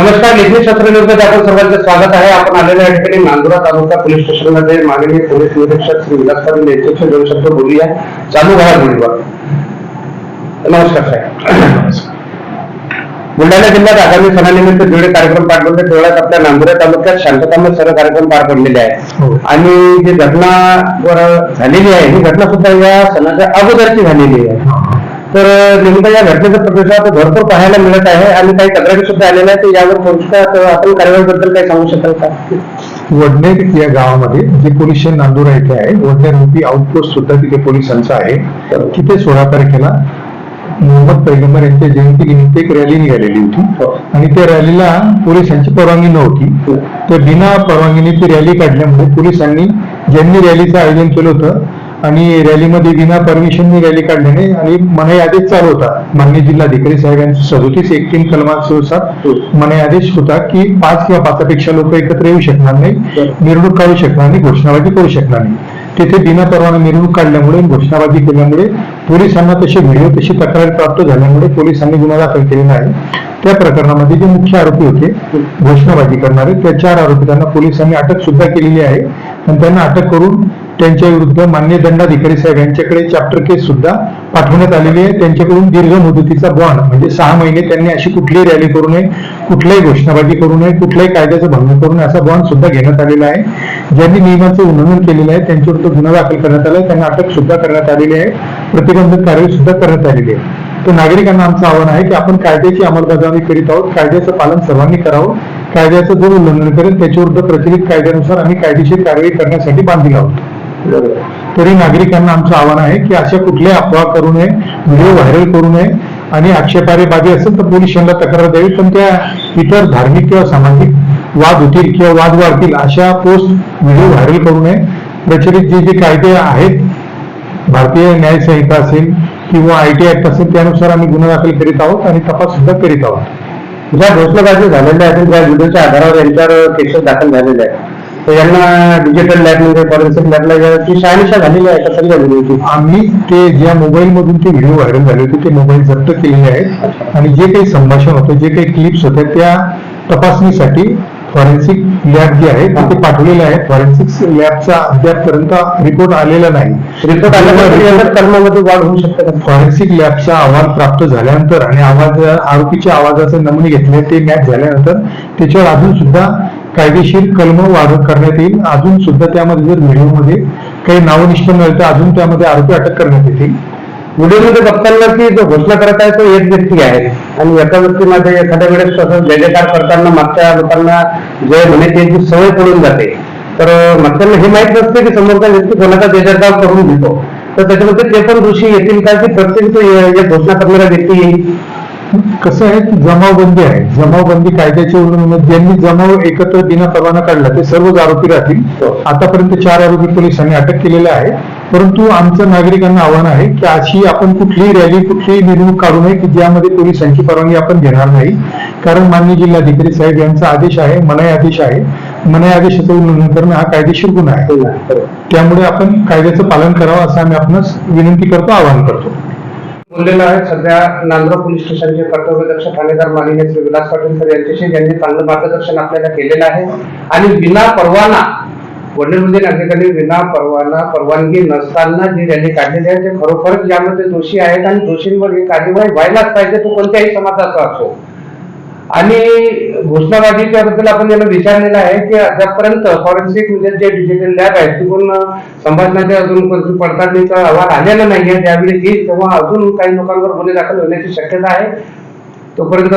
नमस्कार लेखनी शस्त्र न्यूजमध्ये आपण सर्वांचं स्वागत आहे. आपण आलेल्या या ठिकाणी नांदुरा तालुका पोलीस स्टेशनमध्ये. माननीय पोलीस निरीक्षक श्री विलास पाटील यांच्याशी दोन शब्द बोलूया. चालू घडामोडीवर नमस्कार साहेब. बुलढाणा जिल्ह्यात आगामी सणानिमित्त विविध कार्यक्रम पार पडले तेवढ्यात आपल्या नांदुरा तालुक्यात शांततामय सर्व कार्यक्रम पार पडलेले हो. आहेत आणि जी घटना वर झालेली आहे ही घटना सुद्धा या सणाच्या अगोदरची झालेली आहे. तर नेमकं या घटनेचा प्रतिसाद भरपूर पाहायला मिळत आहे आणि काही तक्रारी सुद्धा आलेल्या आहेत यावर कोणत्या आपण कारवाईबद्दल काही सांगू शकाल का? वडनेर या गावामध्ये जे पोलीस स्टेशन नांदुरा येथे आहे वडनेर एमपी आउटपोस्ट सुद्धा तिथे पोलिसांचं आहे. तिथे सोळा तारखेला मोहम्मद पैगंबर यांच्या जयंतीनिमित्त एक रॅली निघालेली होती. आणि त्या रॅलीला पोलिसांची परवानगी नव्हती. तर बिना परवानगीने ती रॅली काढल्यामुळे पोलिसांनी ज्यांनी रॅलीचं आयोजन केलं होतं आणि रॅलीमध्ये बिना परमिशनने रॅली काढल्याने आणि मनाई आदेश चालू होता. मान्य जिल्हाधिकारी साहेबांचा सदोतीस एक तीन कलमानुसार मनाई आदेश होता की पाच किंवा पाचापेक्षा लोक एकत्र येऊ शकणार नाही मिरवणूक काढू शकणार नाही घोषणाबाजी करू शकणार नाही. तिथे बिना परवाना मिरवणूक काढल्यामुळे घोषणाबाजी केल्यामुळे पोलिसांना तसे व्हिडिओ तशी तक्रार प्राप्त झाल्यामुळे पोलिसांनी गुन्हा दाखल केलेला आहे. त्या प्रकरणामध्ये जे मुख्य आरोपी होते घोषणाबाजी करणारे त्या चार आरोपितांना पोलिसांनी अटक सुद्धा केलेली आहे. आणि त्यांना अटक करून त्यांच्या विरुद्ध मान्य दंडाधिकारी साहेब यांच्याकडे चॅप्टर केस सुद्धा पाठवण्यात आलेली आहे. त्यांच्याकडून दीर्घ मुदतीचा बॉन्ड म्हणजे सहा महिने त्यांनी अशी कुठलीही रॅली करू नये कुठल्याही घोषणाबाजी करू नये कुठल्याही कायद्याचं भंग करू नये असा बॉन्ड सुद्धा घेण्यात आलेला आहे. ज्यांनी नियमांचं उल्लंघन केलेलं आहे त्यांच्याविरुद्ध गुन्हा दाखल करण्यात आला त्यांना अटक सुद्धा करण्यात आलेली आहे. प्रतिबंधक कारवाई सुद्धा करण्यात आलेली आहे. तर नागरिकांना आमचं आव्हान आहे की आपण कायद्याची अंमलबजावणी करीत आहोत कायद्याचं पालन सर्वांनी करावं कायद्याचं जो उल्लंघन करेल त्याच्याविरुद्ध प्रचलित कायद्यानुसार आम्ही कायदेशीर कारवाई करण्यासाठी बांधील आहोत. तरी नागरिकांना आमचं आव्हान आहे की अशा कुठल्याही अफवा करू नये व्हिडिओ व्हायरल करू नये आणि आक्षेपारे बाबी असेल तर पोलीस स्टेशनला तक्रार द्यावी पण त्या इतर धार्मिक किंवा सामाजिक वाद होतील किंवा वाद वाढतील अशा पोस्ट व्हिडिओ व्हायरल करू नये. प्रचलित जे जे कायदे आहेत भारतीय न्यायसंहिता असेल किंवा आय टी ऍक्ट असेल त्यानुसार आम्ही गुन्हा दाखल करीत आहोत आणि तपास सुद्धा करीत आहोत. ज्या घोषणाबाजी झालेल्या आहेत त्या व्हिडिओच्या आधारावर यांच्यावर केसेस दाखल झालेल्या आहेत तर यांना डिजिटल लॅब म्हणजे फॉरेन्सिक लॅबला ती शहानिशा झालेली आहे का सगळ्या व्हिडिओची आम्ही ते ज्या मोबाईल मधून ते व्हिडिओ व्हायरल झाले होते ते मोबाईल जप्त केलेले आहेत. आणि जे काही संभाषण होतं जे काही क्लिप्स होत्या त्या तपासणीसाठी फॉरेन्सिक लॅब जे आहे ते पाठवलेले आहे फॉरेन्सिक लॅबचा अद्यापपर्यंत रिपोर्ट आलेला नाही. रिपोर्ट आल्यानंतर वाढ होऊ शकते का? फॉरेन्सिक लॅबचा अहवाल प्राप्त झाल्यानंतर आणि आवाज आरोपीच्या आवाजाचे नमुने घेतले ते मॅच झाल्यानंतर त्याच्यावर अजून सुद्धा कायदेशीर कलम वाढवून करण्यात येईल. अजून सुद्धा त्यामध्ये जर व्हिडिओमध्ये काही नावनिष्ठ निष्पन्न तर अजून त्यामध्ये आरोपी अटक करण्यात येतील. व्हिडिओमध्ये बघताना की जो घोषणा करत आहे तो एक व्यक्ती आहे. आणि एका व्यक्तीमध्ये एखाद्या वेळेस तसं जय जयकार करताना मागच्या लोकांना जे म्हणे त्यांची सवय पडून जाते. तर मागच्यांना हे माहीत नसते की समोरचा व्यक्ती कोणाचा जय जयकार करून घेतो. तर त्याच्यामध्ये ते पण दोषी येतील का की प्रत्येक तो घोषणा करणारा व्यक्ती येईल? कसं आहे की जमावबंदी आहे. जमावबंदी कायद्याचे उल्लंघन ज्यांनी जमाव एकत्र बिना परवाना काढला ते सर्वच आरोपी राहतील. हो. आतापर्यंत चार आरोपी पोलिसांनी अटक केलेले आहे परंतु आमचं नागरिकांना आव्हान आहे की अशी आपण कुठलीही रॅली कुठलीही मिरवणूक काढू नये की ज्यामध्ये पोलिसांची परवानगी आपण घेणार नाही. कारण माननीय जिल्हाधिकारी साहेब यांचा आदेश आहे मनाई आदेश आहे. मनाई आदेशाचं उल्लंघन करणं हा कायदेशीर गुन्हा आहे. त्यामुळे आपण कायद्याचं पालन करावं असं आम्ही आपणास विनंती करतो आवाहन करतो. बोललेलो आहे सध्या नांदुरा पोलीस स्टेशनचे कर्तव्यदक्ष ठाणेदार माननीय श्री विलास पाटील सर यांच्याशी ज्यांनी चांगलं मार्गदर्शन आपल्याला केलेलं आहे. आणि विना परवाना वडीलमध्ये नागरिकांनी विना परवाना परवानगी नसताना जी रॅली काढलेली आहे ते खरोखरच यामध्ये दोषी आहेत. आणि दोषींवर ही कार्यवाही व्हायलाच पाहिजे तो कोणत्याही समाजाचा असो. आणि घोषणाबाजीच्या बद्दल आपण यांना विचारलेलं आहे की आतापर्यंत फॉरेन्सिक म्हणजे जे डिजिटल लॅब आहे तिकडून संभाषणाच्या अजून पडताळणीचा अहवाल आलेला नाहीये. त्यावेळी येईल तेव्हा अजून काही लोकांवर गुन्हे दाखल होण्याची शक्यता आहे. तोपर्यंत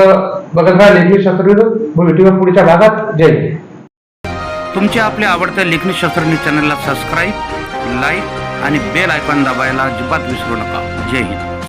बघत राहा लेखनी शस्त्र पुढच्या भागात. जय हिंद. तुमच्या आपल्या आवडत्या लेखनी शास्त्र चॅनलला सबस्क्राईब लाईक आणि बेल आयकॉन दाबायला अजिबात विसरू नका. जय हिंद.